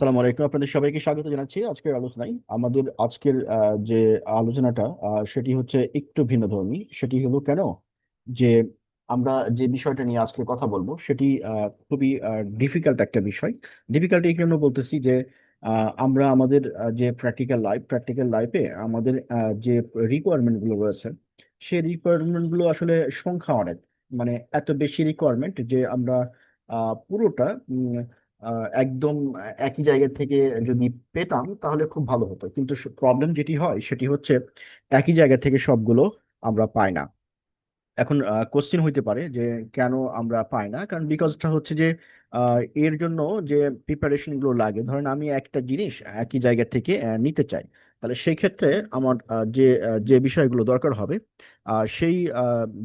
সালাম আলাইকুম। আপনাদের সবাইকে স্বাগত জানাচ্ছি আজকের আলোচনায়। আমাদের আজকের যে আলোচনাটা সেটি হচ্ছে একটু ভিন্নধর্মী সেটি হলো কেন যে আমরা যে বিষয়টা নিয়ে আজকে কথা বলব, সেটি খুবই ডিফিকাল্ট একটা বিষয়। ডিফিকাল্ট এই জন্য বলতেছি যে আমরা আমাদের যে প্র্যাকটিক্যাল লাইফ প্র্যাকটিক্যাল লাইফে আমাদের যে রিকোয়ারমেন্টগুলো রয়েছে, সেই রিকোয়ারমেন্টগুলো আসলে সংখ্যা অনেক। মানে এত বেশি রিকোয়ারমেন্ট যে আমরা পুরোটা একদম একই জায়গা থেকে যদি পেতাম তাহলে খুব ভালো হতো। কিন্তু প্রবলেম যেটি হয় সেটি হচ্ছে একই জায়গা থেকে সবগুলো আমরা পাই না। এখন কোশ্চেন হইতে পারে যে কেন আমরা পাই না? কারণ বিকজটা হচ্ছে যে এর জন্য যে প্রিপারেশনগুলো লাগে, ধরেন আমি একটা জিনিস একই জায়গা থেকে নিতে চাই, তাহলে সেই ক্ষেত্রে আমার যে যে বিষয়গুলো দরকার হবে সেই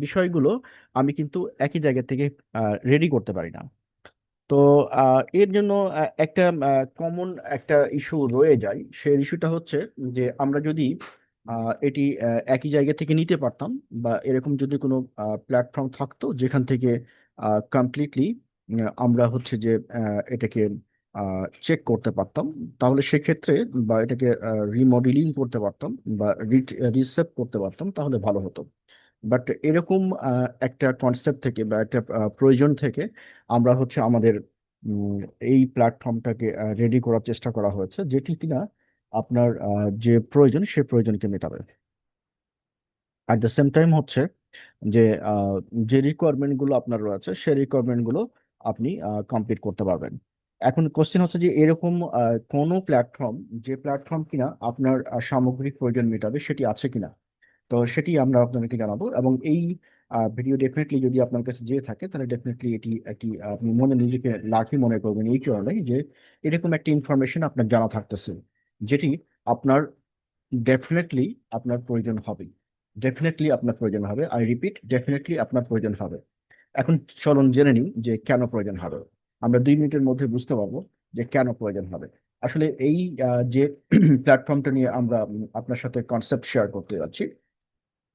বিষয়গুলো আমি কিন্তু একই জায়গা থেকে রেডি করতে পারি না। তো এর জন্য একটা কমন একটা ইস্যু রয়ে যায়। সে ইস্যুটা হচ্ছে যে, আমরা যদি এটি একই জায়গা থেকে নিতে পারতাম বা এরকম যদি কোনো প্ল্যাটফর্ম থাকতো যেখান থেকে কমপ্লিটলি আমরা হচ্ছে যে এটাকে চেক করতে পারতাম, তাহলে সেক্ষেত্রে বা এটাকে রিমডেলিং করতে পারতাম বা রিসেপ করতে পারতাম, তাহলে ভালো হতো। বাট এরকম একটা কনসেপ্ট থেকে বা একটা প্রয়োজন থেকে আমরা হচ্ছে আমাদের এই প্ল্যাটফর্মটাকে রেডি করার চেষ্টা করা হয়েছে, যেটি কিনা আপনার যে প্রয়োজন, সে প্রয়োজনকে মেটাবে। অ্যাট দ্য সেম টাইম হচ্ছে যে যে রিকোয়ারমেন্টগুলো আপনার রয়েছে, সে রিকোয়ারমেন্টগুলো আপনি কমপ্লিট করতে পারবেন। এখন কোশ্চেন হচ্ছে যে, এরকম কোনো প্ল্যাটফর্ম যে প্ল্যাটফর্ম কিনা আপনার সামগ্রিক প্রয়োজন মেটাবে, সেটি আছে কিনা? তো সেটি আমরা আপনাদেরকে জানাব। এবং এই ভিডিও ডেফিনেটলি যদি আপনার কাছে যেয়ে থাকে, তাহলে ডেফিনেটলি এটি একটি আপনি মনে নিজেকে লাকি মনে করবেন এই কারণে যে এরকম একটি ইনফরমেশন আপনার জানা থাকতেছে, যেটি আপনার ডেফিনেটলি আপনার প্রয়োজন হবে। ডেফিনেটলি আপনার প্রয়োজন হবে। আই রিপিট ডেফিনেটলি আপনার প্রয়োজন হবে। এখন চলুন জেনে নিই যে কেন প্রয়োজন হবে। আমরা দুই মিনিটের মধ্যে বুঝতে পারব যে কেন প্রয়োজন হবে। আসলে এই যে প্ল্যাটফর্মটা নিয়ে আমরা আপনার সাথে কনসেপ্ট শেয়ার করতে যাচ্ছি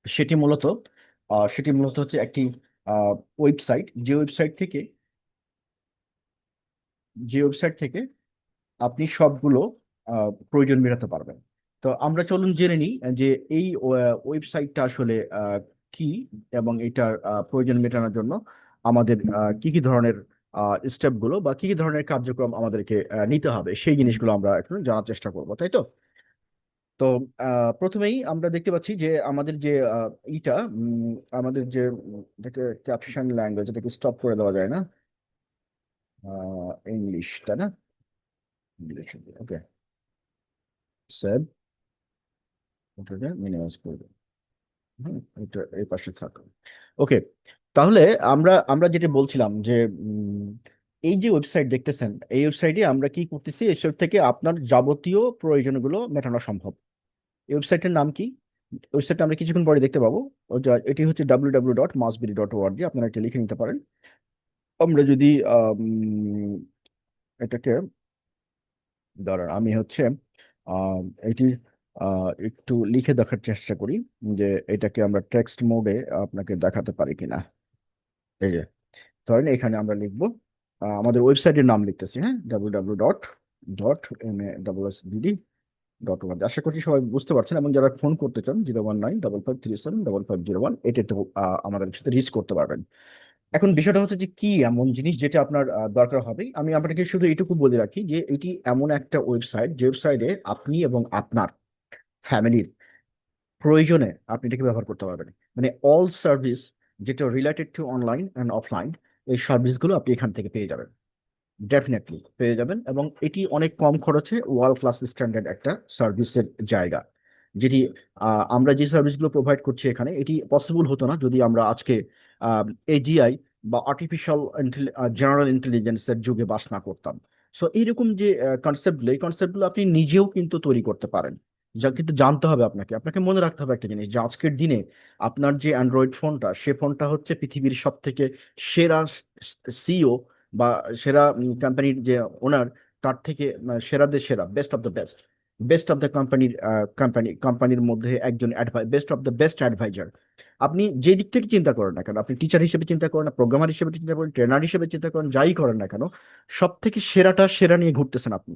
সেটি মূলত সেটি মূলত হচ্ছে একটি ওয়েবসাইট, যে ওয়েবসাইট থেকে, যে ওয়েবসাইট থেকে আপনি সবগুলো প্রয়োজন মেটাতে পারবেন। তো আমরা চলুন জেনে নিই যে এই ওয়েবসাইটটা আসলে কি এবং এটার প্রয়োজন মেটানোর জন্য আমাদের কি কি ধরনের স্টেপগুলো বা কি কি ধরনের কার্যক্রম আমাদেরকে নিতে হবে, সেই জিনিসগুলো আমরা এখন জানার চেষ্টা করব, তাই তো? তো প্রথমেই আমরা দেখতে পাচ্ছি যে আমাদের যে ইটা আমাদের যে ক্যাপশন ল্যাঙ্গুয়েজ এটাকে স্টপ করে দেওয়া যায় না? ইংলিশ তাই না? ইংলিশ ওকে সেভ ওটাকে মিনিমাইজ করবে হুম, এটা এই পাশে থাকো। ওকে তাহলে আমরা আমরা যেটা বলছিলাম যে এই যে ওয়েবসাইট দেখতেছেন, এই ওয়েবসাইটে আমরা কি করতেছি? এসব থেকে আপনার যাবতীয় প্রয়োজনগুলো মেটানো সম্ভব। এই ওয়েবসাইটের নাম কি? ওয়েবসাইটটা আমরা কিছুক্ষণ পরে দেখতে পাবো। এটি হচ্ছে W W dot mass B D dot O R G আপনারা এটা লিখে নিতে পারেন। আমরা যদি এটাকে, দাঁড়ান, আমি হচ্ছে এটি একটু লিখে দেখার চেষ্টা করি যে এটাকে আমরা টেক্সট মোডে আপনাকে দেখাতে পারি কিনা। এই যে, ধরেন এখানে আমরা লিখব আমাদের ওয়েবসাইটের নাম লিখতেছি হ্যাঁ? W W dot dot M A double S B D dot one আশা করছি সবাই বুঝতে পারছেন। এবং যারা ফোন করতে চান zero one nine double five three seven double five zero one এটাতে আহ, আমাদের সাথে রিচ করতে পারবেন। এখন বিষয়টা হচ্ছে যে কি এমন জিনিস যেটা আপনার দরকার হবে আমি আপনাকে শুধু এটুকু বলে রাখি যে এটি এমন একটা ওয়েবসাইট যে ওয়েবসাইটে আপনি এবং আপনার ফ্যামিলির প্রয়োজনে আপনি এটাকে ব্যবহার করতে পারবেন। মানে অল সার্ভিস যেটা related to online and offline এই সার্ভিসগুলো আপনি এখান থেকে পেয়ে যাবেন। ডেফিনেটলি পেয়ে যাবেন এবং এটি অনেক কম খরচে ওয়ার্ল্ড ক্লাস স্ট্যান্ডার্ড একটা সার্ভিসের জায়গা, যেটি আমরা যে সার্ভিসগুলো প্রোভাইড করছি এখানে, এটি পসিবল হতো না যদি আমরা আজকে এজিআই বা আর্টিফিশিয়াল জেনারেল ইন্টেলিজেন্সের যুগে বাস না করতাম। সো এইরকম যে কনসেপ্টগুলো এই কনসেপ্টগুলো আপনি নিজেও কিন্তু তৈরি করতে পারেন, যা কিন্তু জানতে হবে আপনাকে। আপনাকে মনে রাখতে হবে একটা জিনিস, যে আজকের দিনে আপনার যে অ্যান্ড্রয়েড ফোনটা সে ফোনটা হচ্ছে পৃথিবীর সব থেকে সেরা সিও বা সেরা কোম্পানির যে ওনার তার থেকে সেরাদের সেরা best of the best best of the কোম্পানির কোম্পানি কোম্পানির মধ্যে একজন best of the best adviser আপনি যে দিক থেকে চিন্তা করেন না কেন, আপনি টিচার হিসেবে চিন্তা করেন না প্রোগ্রামার হিসেবে চিন্তা করেন ট্রেনার হিসেবে চিন্তা করেন, যাই করেন না কেন সব থেকে সেরাটা সেরা নিয়ে ঘুরতেছেন আপনি।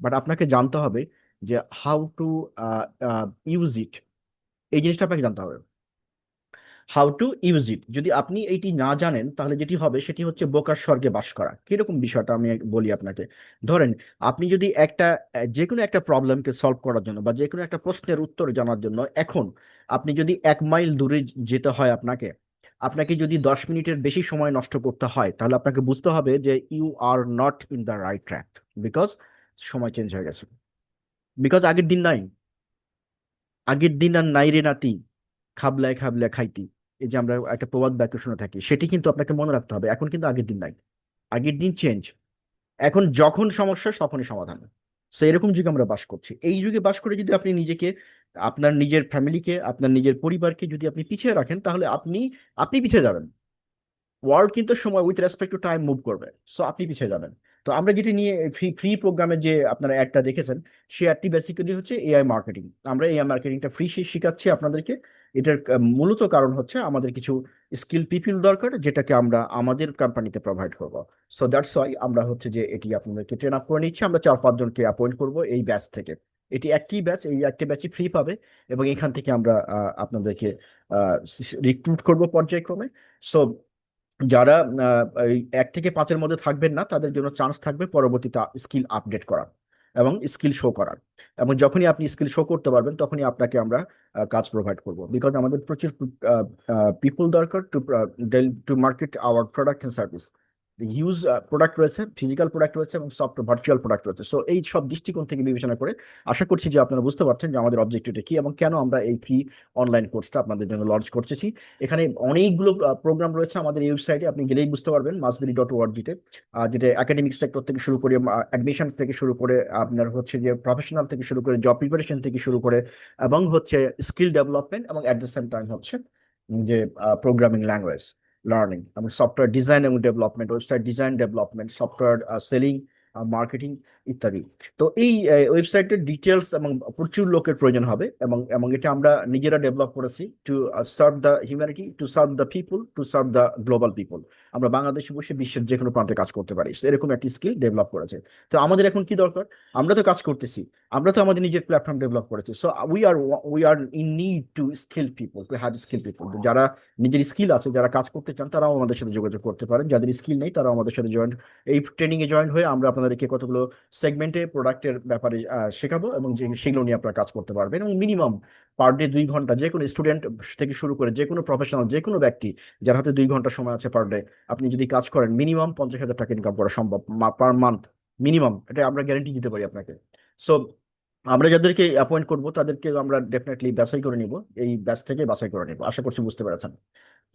বাট আপনাকে জানতে হবে যে হাউ টু ইউজ ইট এই জিনিসটা আপনাকে জানতে হবে। হাউ টু ইউজ ইট যদি আপনি এইটি না জানেন, তাহলে যেটি হবে, সেটি হচ্ছে বোকার স্বর্গে বাস করা। কীরকম বিষয়টা আমি বলি আপনাকে? ধরেন, আপনি যদি একটা যে কোনো একটা প্রবলেমকে সলভ করার জন্য বা যে কোনো একটা প্রশ্নের উত্তর জানার জন্য এখন আপনি যদি এক মাইল দূরে যেতে হয় আপনাকে আপনাকে যদি দশ মিনিটের বেশি সময় নষ্ট করতে হয়, তাহলে আপনাকে বুঝতে হবে যে you are not in the right track because সময় চেঞ্জ হয়ে গেছে। বিকজ আগের দিন নাই। আগের দিন আর নাই রে নাতি। খাবলায় খাবলায় খাইতি। এই যে আমরা একটা প্রবাদ বাক্য শুনে থাকি, সেটি কিন্তু আপনাকে মনে রাখতে হবে, এখন কিন্তু আগের দিন নাই। আগের দিন চেঞ্জ এখন যখন সমস্যা, তখনই সমাধান। সো এরকম যুগে আমরা বাস করছি। এই যুগে বাস করে যদি আপনি নিজেকে, আপনার নিজের ফ্যামিলিকে আপনার নিজের পরিবারকে যদি আপনি পিছিয়ে রাখেন, তাহলে আপনি আপনি পিছিয়ে যাবেন। ওয়ার্ল্ড কিন্তু সময় with respect to time move করবে। সো আপনি পিছিয়ে যাবেন। তো আমরা যেটি নিয়ে ফ্রি ফ্রি প্রোগ্রামের যে আপনারা অ্যাডটা দেখেছেন সে অ্যাডটি বেসিক্যালি হচ্ছে এআই মার্কেটিং আমরা এআই মার্কেটিংটা ফ্রি শিখাচ্ছি আপনাদেরকে। এটার মূলত কারণ হচ্ছে আমাদের কিছু স্কিল পিপিল দরকার, যেটাকে আমরা আমাদের কোম্পানিতে প্রোভাইড করব। সো দ্যাটস ওয়াই আমরা হচ্ছে যে এটি আপনাদেরকে ট্রেন আপ করে নিচ্ছি। আমরা চার পাঁচজনকে অ্যাপয়েন্ট করব এই ব্যাচ থেকে। এটি একটি ব্যাচ এই একটি ব্যাচই ফ্রি পাবে এবং এখান থেকে আমরা আপনাদেরকে রিক্রুট করব পর্যায়ক্রমে। সো যারা এক থেকে পাঁচের মধ্যে থাকবেন না, তাদের জন্য চান্স থাকবে পরবর্তীতে স্কিল আপডেট করার এবং স্কিল শো করার। এবং যখনই আপনি স্কিল শো করতে পারবেন, তখনই আপনাকে আমরা কাজ প্রোভাইড করব। বিকজ আমাদের প্রচুর পিপল দরকার to to market our product and service huge product রয়েছে ফিজিক্যাল প্রোডাক্ট রয়েছে এবং সফট ভার্চুয়াল প্রোডাক্ট রয়েছে। সো এই সব দৃষ্টিকোণ থেকে বিবেচনা করে আশা করছি যে আপনারা বুঝতে পারছেন যে আমাদের অবজেক্টিভটা কি এবং কেন আমরা এই ফ্রি অনলাইন কোর্সটা আপনাদের জন্য লঞ্চ করতেছি। এখানে অনেকগুলো প্রোগ্রাম রয়েছে আমাদের এই ওয়েবসাইটে আপনি গেলেই বুঝতে পারবেন মাসবিডি ডট ওআরজিতে যেটা একাডেমিক সেক্টর থেকে শুরু করে অ্যাডমিশন থেকে শুরু করে, আপনার হচ্ছে যে প্রফেশনাল থেকে শুরু করে জব প্রিপারেশন থেকে শুরু করে এবং হচ্ছে স্কিল ডেভেলপমেন্ট এবং অ্যাট দ্য সেম টাইম হচ্ছে যে প্রোগ্রামিং ল্যাঙ্গুয়েজ লার্নিং আমরা সফটওয়্যার ডিজাইন এবং development website design development software selling marketing ইত্যাদি। তো এই ওয়েবসাইটের ডিটেলস এবং প্রচুর লোকের প্রয়োজন হবে এবং এবং এটা আমরা নিজেরা ডেভেলপ করেছি to serve the humanity to serve the people to serve the global people আমরা বাংলাদেশে বসে বিশ্বের যে কোনো প্রান্তে কাজ করতে পারি। এরকম একটি স্কিল ডেভেলপ করেছে। তো আমাদের এখন কি দরকার? আমরা তো কাজ করতেছি। আমরা তো আমাদের নিজের প্ল্যাটফর্ম ডেভেলপ করেছি। So we are we are in need to skill people to have skill people যারা নিজের স্কিল আছে, যারা কাজ করতে চান, তারাও আমাদের সাথে যোগাযোগ করতে পারেন। যাদের স্কিল নেই, তারাও আমাদের সাথে জয়েন এই ট্রেনিং এ জয়েন হয়ে আমরা আপনাদেরকে কতগুলো সেগমেন্টে প্রোডাক্টের ব্যাপারে শেখাবো এবং যে, সেগুলো নিয়ে আপনারা কাজ করতে পারবেন এবং মিনিমাম পার ডে দুই ঘণ্টা, যে কোনো স্টুডেন্ট থেকে শুরু করে যে কোনো প্রফেশনাল যে কোনো ব্যক্তি যার হাতে দুই ঘণ্টা সময় আছে পার ডে আপনি যদি কাজ করেন মিনিমাম পঞ্চাশ হাজার টাকা ইনকাম করা সম্ভব পার মান্থ মিনিমাম এটা আমরা গ্যারেন্টি দিতে পারি আপনাকে। সো আমরা যাদেরকে অ্যাপয়েন্ট করব তাদেরকে আমরা ডেফিনেটলি বাছাই করে নিব, এই ব্যাচ থেকে বাছাই করে নিব, আশা করছি বুঝতে পেরেছেন।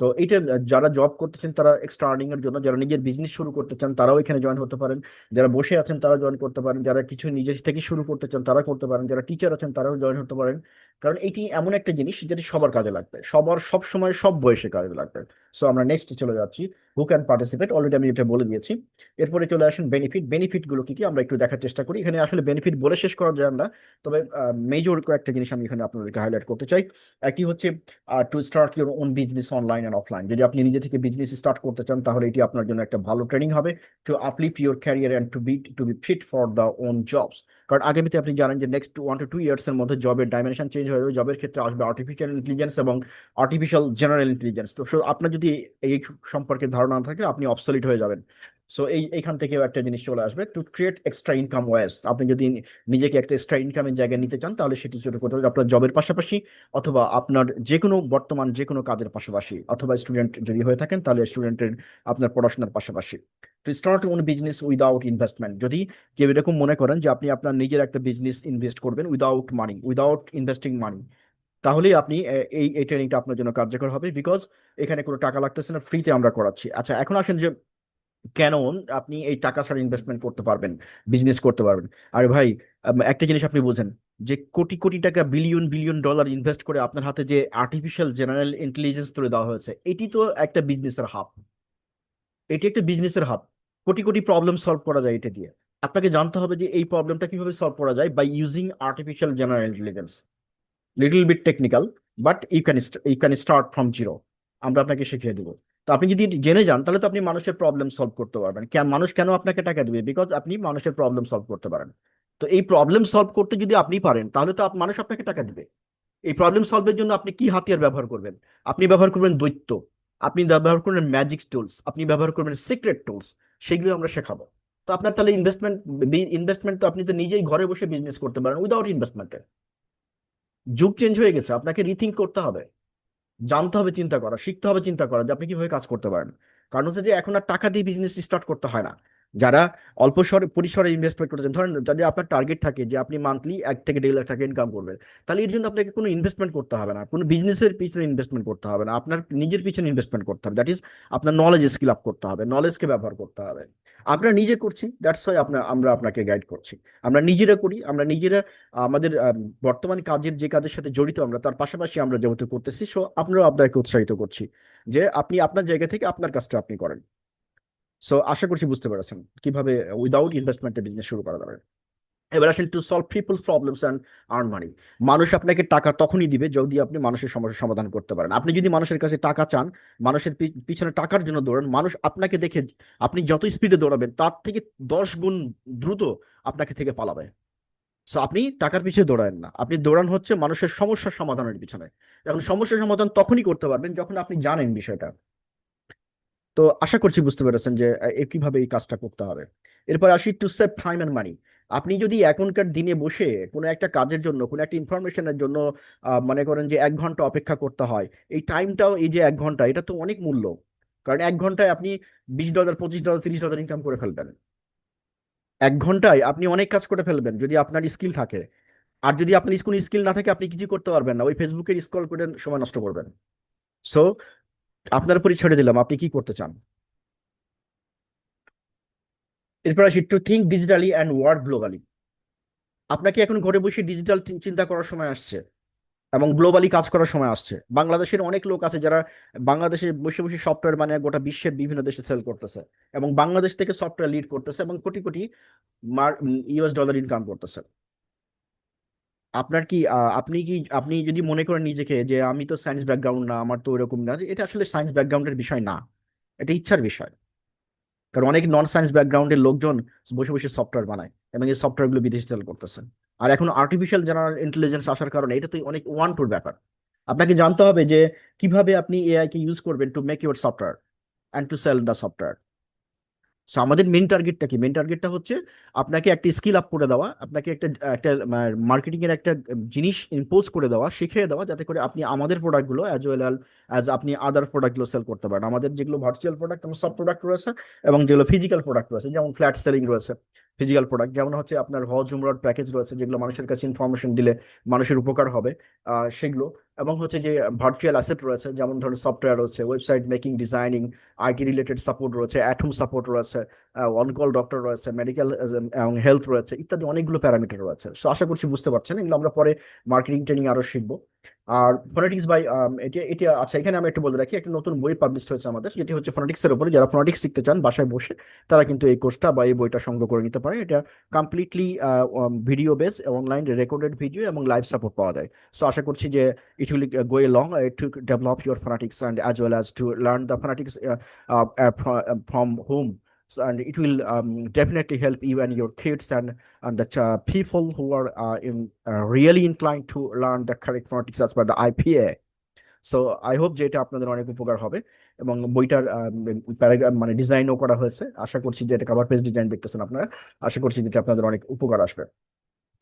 তো এইটা যারা জব করতেছেন, তারা এক্সট্রা আর্নিং এর জন্য, যারা নিজের বিজনেস শুরু করতে চান, তারাও এখানে জয়েন হতে পারেন। যারা বসে আছেন তারা জয়েন করতে পারেন। যারা কিছু নিজের থেকে শুরু করতে চান তারা করতে পারেন। যারা টিচার আছেন, তারাও জয়েন হতে পারেন। কারণ এটি এমন একটা জিনিস যেটি সবার কাজে লাগবে। সবার সব সময় সব বয়সে কাজে লাগবে। সো আমরা নেক্সট চলে যাচ্ছি। হু ক্যান পার্টিসিপেট অলরেডি আমি এটা বলে দিয়েছি। এরপরে চলে আসেন বেনিফিট বেনিফিটগুলো কি কি? আমরা একটু দেখার চেষ্টা করি। এখানে আসলে বেনিফিট বলে শেষ করা যায় না। তবে মেজর কয়েকটা জিনিস আমি এখানে আপনাদেরকে হাইলাইট করতে চাই। একটি হচ্ছে to start your own business online and offline যদি আপনি নিজে থেকে বিজনেস স্টার্ট করতে চান, তাহলে এটি আপনার জন্য একটা ভালো ট্রেনিং হবে। To uplift your career and to be to be fit for the own jobs কারণ আগামীতে আপনি জানেন যে নেক্সট ওয়ান টু টু ইয়ার্সের মধ্যে জবের ডাইমেনশন চেঞ্জ হয়ে যাবে। জবের ক্ষেত্রে আসবে আর্টিফিশিয়াল ইন্টেলিজেন্স এবং আর্টিফিশিয়াল জেনারেল ইন্টেলিজেন্স তো আপনার যদি এই সম্পর্কে ধারণা থাকে, আপনি অবসলিট হয়ে যাবেন। সো এই, এইখান থেকেও একটা জিনিস চলে আসবে to create extra income ways আপনি যদি নিজেকে একটা এক্সট্রা ইনকামের জায়গায় নিতে চান, তাহলে সেটি ছোট করতে হবে আপনার জবের পাশাপাশি অথবা আপনার যে কোনো বর্তমান যে কোনো কাজের পাশাপাশি, অথবা স্টুডেন্ট যদি হয়ে থাকেন, তাহলে স্টুডেন্টের আপনার পড়াশোনার পাশাপাশি। To start own business without investment যদি কেউ এরকম মনে করেন যে আপনি আপনার নিজের একটা বিজনেস ইনভেস্ট করবেন without money without investing money তাহলেই আপনি এই এই ট্রেনিংটা আপনার জন্য কার্যকর হবে বিকজ এখানে কোনো টাকা লাগতেছে না ফ্রিতে আমরা করাচ্ছি। আচ্ছা এখন আসেন যে কেন আপনি এই টাকা ছাড়া ইনভেস্টমেন্ট করতে পারবেন বিজনেস করতে পারবেন? আর ভাই একটা জিনিস আপনি বুঝেন যে কোটি কোটি টাকা বিলিয়ন বিলিয়ন ডলার ইনভেস্ট করে আপনার হাতে যে আর্টিফিশিয়াল জেনারেল ইন্টেলিজেন্স তুলে দেওয়া হয়েছে, এটি তো একটা বিজনেসের হাব এটি একটা বিজনেসের hub crore crore problem solve করা যায় এটা দিয়ে। আপনাকে জানতে হবে যে এই প্রবলেমটা কীভাবে সলভ করা যায়? By using artificial general intelligence little bit technical but you can you can start from zero আমরা আপনাকে শিখিয়ে দেবো। তো আপনি যদি জেনে যান, তাহলে তো আপনি মানুষের প্রবলেম সলভ করতে পারবেন। কেন মানুষ কেন আপনাকে টাকা দেবে? বিকজ আপনি মানুষের প্রবলেম সলভ করতে পারেন। তো এই প্রবলেম সলভ করতে যদি আপনি পারেন, তাহলে তো মানুষ আপনাকে টাকা দিবে। এই প্রবলেম সলভের জন্য আপনি কি হাতিয়ার ব্যবহার করবেন? আপনি ব্যবহার করবেন দৈত্য, আপনি ব্যবহার করবেন ম্যাজিক টুলস আপনি ব্যবহার করবেন সিক্রেট টুলস সেগুলো আমরা শেখাবো। তো আপনার তাহলে ইনভেস্টমেন্ট ইনভেস্টমেন্ট তো আপনি তো নিজেই ঘরে বসে বিজনেস করতে পারেন উইদাউট ইনভেস্টমেন্টের যুগ চেঞ্জ হয়ে গেছে, আপনাকে রিথিঙ্ক করতে হবে। জানতে হবে, চিন্তা করা, শিখতে হবে, চিন্তা করা যে আপনি কীভাবে কাজ করতে পারেন। কারণ হচ্ছে যে এখন আর টাকা দিয়ে বিজনেস স্টার্ট করতে হয় না। যারা অল্প সরে পরিসরে ইনভেস্টমেন্ট করতেছেন ধরেন যদি আপনার টার্গেট থাকে যে আপনি মান্থলি এক থেকে দেড় লাখ টাকা ইনকাম করবেন তাহলে এর জন্য আপনাকে কোনো ইনভেস্টমেন্ট করতে হবে না কোনো বিজনেসের পিছনে ইনভেস্টমেন্ট করতে হবে না আপনার নিজের পিছনে ইনভেস্টমেন্ট করতে হবে দ্যাট ইজ আপনার নলেজ স্কিল আপ করতে হবে নলেজকে ব্যবহার করতে হবে। আমরা নিজে করছি দ্যাটস ওয়াই আপনার আমরা আপনাকে গাইড করছি। আমরা নিজেরা করি আমরা নিজেরা আমাদের আম, বর্তমান কাজের যে কাজের সাথে জড়িত আমরা তার পাশাপাশি আমরা যেহেতু করতেছি সো আমরাও আপনাকে উৎসাহিত করছি যে আপনি আপনার জায়গা থেকে আপনার কাজটা আপনি করেন। সো আশা করছি বুঝতে পেরেছেন কীভাবে উইদাউট ইনভেস্টমেন্টে বিজনেস শুরু করা যাবে। এবার আসেন to solve people's problems and earn money মানুষ আপনাকে টাকা তখনই দিবে যদি আপনি মানুষের সমস্যার সমাধান করতে পারেন। আপনি যদি মানুষের কাছে টাকা চান, মানুষের পিছনে টাকার জন্য দৌড়ান, মানুষ আপনাকে দেখে, আপনি যত স্পিডে দৌড়াবেন, তার থেকে দশ গুণ দ্রুত আপনাকে থেকে পালাবে। সো আপনি টাকার পিছিয়ে দৌড়ান না। আপনি দৌড়ান হচ্ছে মানুষের সমস্যার সমাধানের পিছনে। এখন সমস্যার সমাধান তখনই করতে পারবেন যখন আপনি জানেন বিষয়টা। তো আশা করছি বুঝতে পেরেছেন যে কীভাবে এই কাজটা করতে হবে। এরপর আসি to save time and money আপনি যদি এখনকার দিনে বসে কোনো একটা কাজের জন্য, কোনো একটা ইনফরমেশনের জন্য মনে করেন যে এক ঘণ্টা অপেক্ষা করতে হয়, এই টাইমটাও এই যে এক ঘণ্টা, এটা তো অনেক মূল্য। কারণ এক ঘন্টায় আপনি বিশ ডলার পঁচিশ ডলার তিরিশ ডলার ইনকাম করে ফেলবেন। এক ঘন্টায় আপনি অনেক কাজ করে ফেলবেন, যদি আপনার স্কিল থাকে। আর যদি আপনার কোনো স্কিল না থাকে, আপনি কিছু করতে পারবেন না, ওই ফেসবুকের স্ক্রল করে সময় নষ্ট করবেন। সো আপনার উপরই ছেড়ে দিলাম, আপনি কি করতে চান? এরপর আসি to think digitally and work globally আপনাকে এখন ঘরে বসে ডিজিটাল চিন্তা করার সময় আসছে এবং গ্লোবালি কাজ করার সময় আসছে। বাংলাদেশের অনেক লোক আছে যারা বাংলাদেশে বসে বসে সফটওয়্যার মানে গোটা বিশ্বের বিভিন্ন দেশে সেল করতেছে এবং বাংলাদেশ থেকে সফটওয়্যার লিড করতেছে এবং crore crore US dollar income করতেছে। আপনার কি আপনি কি, আপনি যদি মনে করেন নিজেকে যে আমি তো সায়েন্স ব্যাকগ্রাউন্ড না, আমার তো এরকম না এটা আসলে সায়েন্স ব্যাকগ্রাউন্ডের বিষয় না। এটা ইচ্ছার বিষয়। কারণ অনেক নন সায়েন্স ব্যাকগ্রাউন্ডের লোকজন বসে বসে সফটওয়্যার বানায় এবং এই সফটওয়্যারগুলো বিদেশে সেল করতেছেন। আর এখন আর্টিফিশিয়াল জেনারেল ইন্টেলিজেন্স আসার কারণে এটা তো অনেক ওয়ান টুর ব্যাপার। আপনাকে জানতে হবে যে কীভাবে আপনি এআই কে ইউজ করবেন to make your software and to sell the software so আমাদের মেন টার্গেটটা কি? মেন টার্গেটটা হচ্ছে আপনাকে একটা স্কিল আপ করে দেওয়া, আপনাকে একটা একটা মার্কেটিং এর একটা জিনিস ইম্পোজ করে দেওয়া, শিখিয়ে দেওয়া, যাতে করে আপনি আমাদের প্রোডাক্টগুলো অ্যাজ ওয়েল অ্যাজ আপনি আদার প্রোডাক্টগুলো সেল করতে পারেন। আমাদের যেগুলো ভার্চুয়াল প্রোডাক্ট এবং সব প্রোডাক্ট রয়েছে এবং যেগুলো ফিজিক্যাল প্রোডাক্ট রয়েছে, যেমন ফ্ল্যাট সেলিং রয়েছে ফিজিক্যাল প্রোডাক্ট যেমন হচ্ছে আপনার হজ, উমরার প্যাকেজ রয়েছে, যেগুলো মানুষের কাছে ইনফরমেশন দিলে মানুষের উপকার হবে সেগুলো। এবং হচ্ছে যে ভার্চুয়াল অ্যাসেট রয়েছে, যেমন ধরুন সফটওয়্যার রয়েছে website making designing IT related support রয়েছে অ্যাটম সাপোর্ট রয়েছে অনকল ডক্টর রয়েছে মেডিকেল এবং হেলথ রয়েছে, ইত্যাদি অনেকগুলো প্যারামিটার রয়েছে। সো আশা করছি বুঝতে পারছেন, এগুলো আমরা পরে মার্কেটিং ট্রেনিং আরও শিখব। আর ফোনেটিক্স বাই এটা আচ্ছা এখানে আমি একটু বলে রাখি, একটা নতুন বই পাবলিশ হয়েছে আমাদের যেটি হচ্ছে ফোনেটিক্স এর উপরে, যারা ফোনেটিক্স শিখতে চান বাসায় বসে, তারা কিন্তু এই কোর্সটা বা এই বইটা সংগ্রহ করে নিতে পারে। এটা completely video base online recorded video এবং লাইভ সাপোর্ট পাওয়া যায়। সো আশা করছি যে it will go a long to develop your phonetics and as well as to learn the phonetics from home and it will um, definitely help you and your kids and and the uh, people who are uh, in, uh, really inclined to learn the correct phonetics as per the IPA. So I hope যে এটা আপনাদের অনেক উপকার হবে এবং বইটার paragraph মানে ডিজাইনও করা হয়েছে আশা করছি যে এটা কভার পেজ ডিজাইন দেখতেছেন আপনারা আশা করছি যে আপনাদের অনেক উপকার আসবে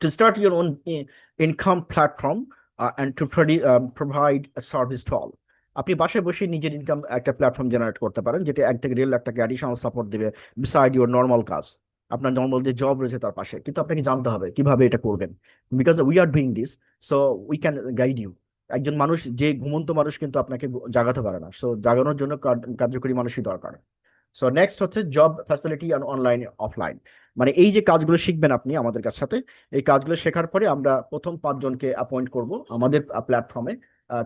to start your own i- income platform uh, and to produ- um, আপনি বাসায় বসে নিজের ইনকাম একটা প্ল্যাটফর্ম জেনারেট করতে পারেন, যেটা এক থেকে দেড় লাখ টাকা অ্যাডিশনাল সাপোর্ট দেবে বিসাইড ইউর নর্মাল কাজ। আপনার নর্মাল যে জব রয়েছে তার পাশে। কিন্তু আপনাকে জানতে হবে কীভাবে এটা করবেন। Because we are doing this so we can guide you একজন মানুষ, যে ঘুমন্ত মানুষ কিন্তু আপনাকে জাগাতে পারে না। সো জাগানোর জন্য কার্যকরী মানুষই দরকার। সো নেক্সট হচ্ছে job facility and online offline মানে এই যে কাজগুলো শিখবেন আপনি আমাদের কাছ সাথে, এই কাজগুলো শেখার পরে আমরা প্রথম পাঁচজনকে অ্যাপয়েন্ট করব আমাদের প্ল্যাটফর্মে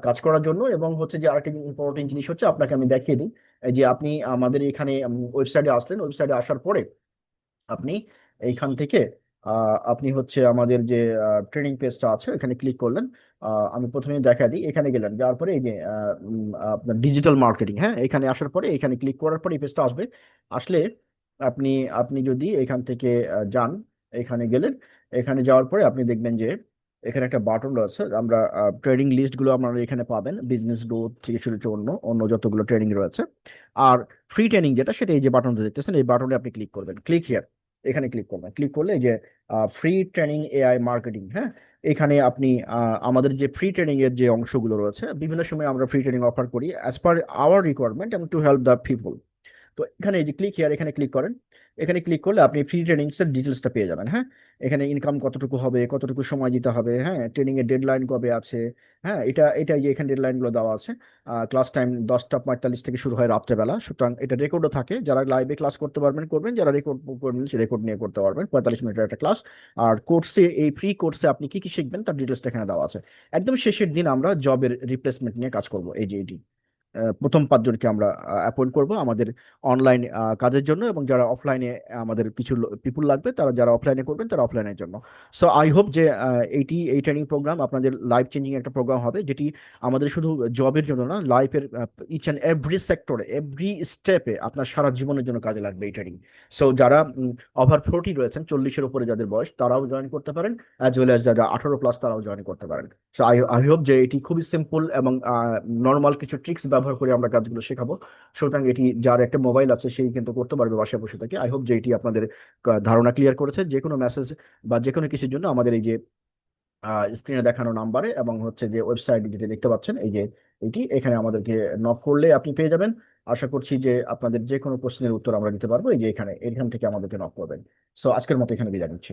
কাজ করার জন্য এবং হচ্ছে যে আরেকটা ইম্পর্টেন্ট জিনিস হচ্ছে আপনাকে আমি দেখিয়ে দিই যে আপনি আমাদের এখানে ওয়েবসাইটে আসলেন ওয়েবসাইটে আসার পরে আপনি এইখান থেকে আপনি হচ্ছে আমাদের যে ট্রেনিং পেজটা আছে এখানে ক্লিক করলেন আমি প্রথমে দেখা দিই, এখানে গেলেন, যাওয়ার পরে এই যে আপনার ডিজিটাল মার্কেটিং হ্যাঁ এখানে আসার পরে এখানে ক্লিক করার পরে এই পেজটা আসবে, আসলে আপনি আপনি যদি এখান থেকে যান, এখানে গেলেন, এখানে যাওয়ার পরে আপনি দেখবেন যে এখানে একটা বাটন রয়েছে, আমরা ট্রেডিং লিস্টগুলো আপনারা এখানে পাবেন বিজনেস গ্রোথ থেকে শুরু করে অন্য অন্য যতগুলো ট্রেনিং রয়েছে। আর ফ্রি ট্রেনিং যেটা, সেটা এই যে বাটনটা দেখতেছেন, এই বাটনে আপনি ক্লিক করবেন। ক্লিক হিয়ার এখানে ক্লিক করবেন। ক্লিক করলে যে ফ্রি ট্রেনিং এআই মার্কেটিং হ্যাঁ? এখানে আপনি আমাদের যে ফ্রি ট্রেনিং এর যে অংশগুলো রয়েছে, বিভিন্ন সময় আমরা ফ্রি ট্রেনিং অফার করি অ্যাজ পার আওয়ার রিকোয়ারমেন্ট এবং টু হেল্প দ্য পিপল তো এখানে এই যে ক্লিক হিয়ার এখানে ক্লিক করেন। এখানে ক্লিক করলে আপনি ফ্রি ট্রেনিং এর ডিটেলসটা পেয়ে যাবেন হ্যাঁ? এখানে ইনকাম কতটুকু হবে, কতটুকু সময় দিতে হবে হ্যাঁ? ট্রেনিং এর ডেডলাইন কবে আছে হ্যাঁ? এটা এটা যে এখানে ডেডলাইনগুলো দেওয়া আছে। ক্লাস টাইম দশটা পঁয়তাল্লিশ থেকে শুরু হয় রাত্রেবেলা। সুতরাং এটা রেকর্ডও থাকে। যারা লাইভে ক্লাস করতে পারবেন, করবেন। যারা রেকর্ড করবেন, সে রেকর্ড নিয়ে করতে পারবেন। পঁয়তাল্লিশ মিনিটের একটা ক্লাস আর কোর্সে এই ফ্রি কোর্সে আপনি কি কি শিখবেন, তার ডিটেলসটা এখানে দেওয়া আছে। একদম শেষের দিন আমরা জবের রিপ্লেসমেন্ট নিয়ে কাজ করব, এই যে এটি। প্রথম পাঁচজনকে আমরা অ্যাপয়েন্ট করব আমাদের অনলাইন কাজের জন্য এবং যারা অফলাইনে আমাদের কিছু পিপুল লাগবে তারা যারা অফলাইনে করবেন তারা অফলাইনের জন্য। সো আই হোপ যে এইটি এই ট্রেনিং প্রোগ্রাম আপনাদের লাইফ চেঞ্জিং একটা প্রোগ্রাম হবে যেটি আমাদের শুধু জবের জন্য না লাইফের ইচ অ্যান্ড এভরি সেক্টরে এভরি স্টেপে আপনার সারা জীবনের জন্য কাজে লাগবে এই ট্রেনিং সো যারা ওভার ফোর্টি রয়েছেন, চল্লিশের উপরে যাদের বয়স, তারাও জয়েন করতে পারেন অ্যাজ ওয়েল অ্যাজ যারা আঠারো প্লাস তারাও জয়েন করতে পারেন। সো আই আই হোপ যে এটি খুবই সিম্পল এবং নর্মাল কিছু ট্রিক্স ব্যবহার করে আমরা কাজগুলো শেখাবো। সুতরাং এটি যার একটা মোবাইল আছে সেই কিন্তু করতে পারবে বাসায় বসে থেকে। আই হোপ যে এটি আপনাদের ধারণা ক্লিয়ার করেছে। যে কোনো মেসেজ বা যে কোনো কিছুর জন্য আমাদের এই যে স্ক্রিনে দেখানো নাম্বারে এবং হচ্ছে যে ওয়েবসাইট যেটা দেখতে পাচ্ছেন, এই যে এটি এখানে আমাদেরকে নক করলে আপনি পেয়ে যাবেন। আশা করছি যে আপনাদের যে কোনো প্রশ্নের উত্তর আমরা দিতে পারব। এই যে এখানে, এখান থেকে আমাদেরকে নক করবেন। সো আজকের মতো এখানে বিদায় নিচ্ছি।